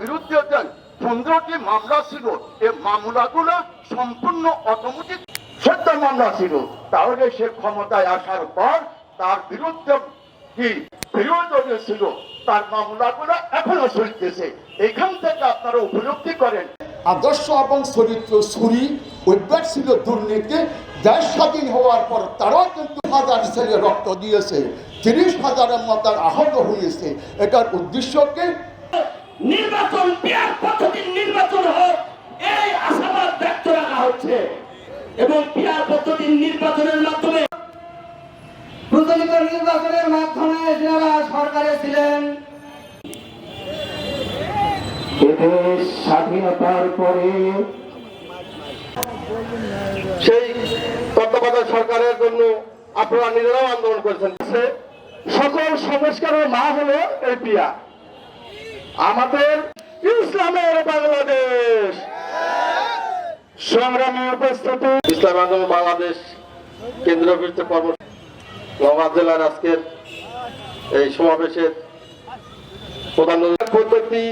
বিরুদ্ধে যে পনেরোটি মামলা ছিল। এই মামলাগুলো সম্পূর্ণ অটোমেটিক সত্য মামলা ছিল। তাহলে সে ক্ষমতায় আসার পর তার বিরুদ্ধে কি বিরোধী ছিল, তার মামলাগুলো এখনও চলতেছে। এখান থেকে আপনারা উপলব্ধি করেন। আদর্শ এবং চরিত্র ছুরি, অভ্যাস ছিল দুর্নীতি, দেশ স্বাধীন হওয়ার পর তারাও কিন্তু হাজার ছেলে রক্ত দিয়েছে, তিরিশ হাজারের মতো আহত হয়েছে। এটার উদ্দেশ্য কি নির্বাচন পিয়ার পদ্ধতির নির্বাচন হোক এই আশাবাদ ব্যক্ত রাখা হচ্ছে এবং পিয়ার পদ্ধতির নির্বাচনের মাধ্যমে প্রচলিত নির্বাচনের মাধ্যমে যারা সরকারে ছিলেন এদেশ স্বাধীনতার পরে সেই তত্ত্বাবধায়ক সরকারের জন্য আপনারা নিজেরাও আন্দোলন করেছেন। সকল সংস্কারের মা হলো এই পিয়া। আমাদের ইসলামের বাংলাদেশ। সংগ্রামী উপস্থিতি। ইসলাম আন্দোলন বাংলাদেশ কেন্দ্রীয় কর্ম নবাব জেলার আজকের এই সমাবেশের প্রধান পদ্ধতি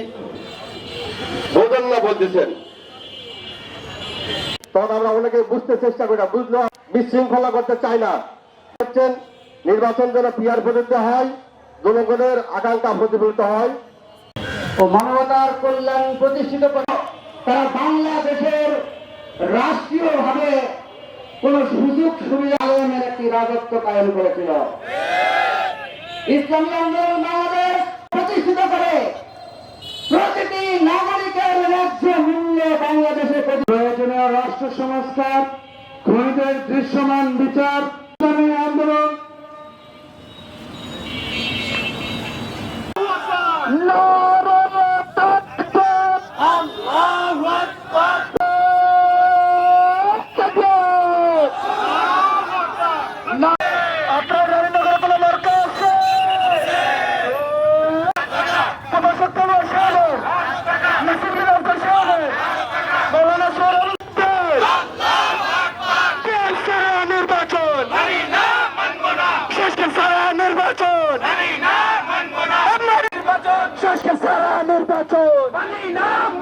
বোঝেন না বলতেছেন। তখন আমরা অনেকে বুঝতে চেষ্টা করি না বুঝলো বিশৃঙ্খলা করতে চাই না। হচ্ছেন নির্বাচন যেন পিয়ার পদ্ধতি হয় জনগণের আকাঙ্ক্ষা প্রতিফলিত হয়। ও মানবতার কল্যাণ প্রতিষ্ঠিত করে তারা বাংলাদেশের রাষ্ট্রীয়ভাবে কোন সুযোগ সুবিধা আলমের একটি রাজত্ব কায়েম করেছিল। ইসলামী আন্দোলন বাংলাদেশ প্রতিষ্ঠিত করে প্রতিটি নাগরিকের ন্যায্য মূল্য বাংলাদেশে প্রয়োজনীয় রাষ্ট্র সংস্কার খুনিদের দৃশ্যমান বিচার, ইসলামী আন্দোলন নির্বাচন নির্বাচন। শেষকে সারা নির্বাচন। নির্বাচন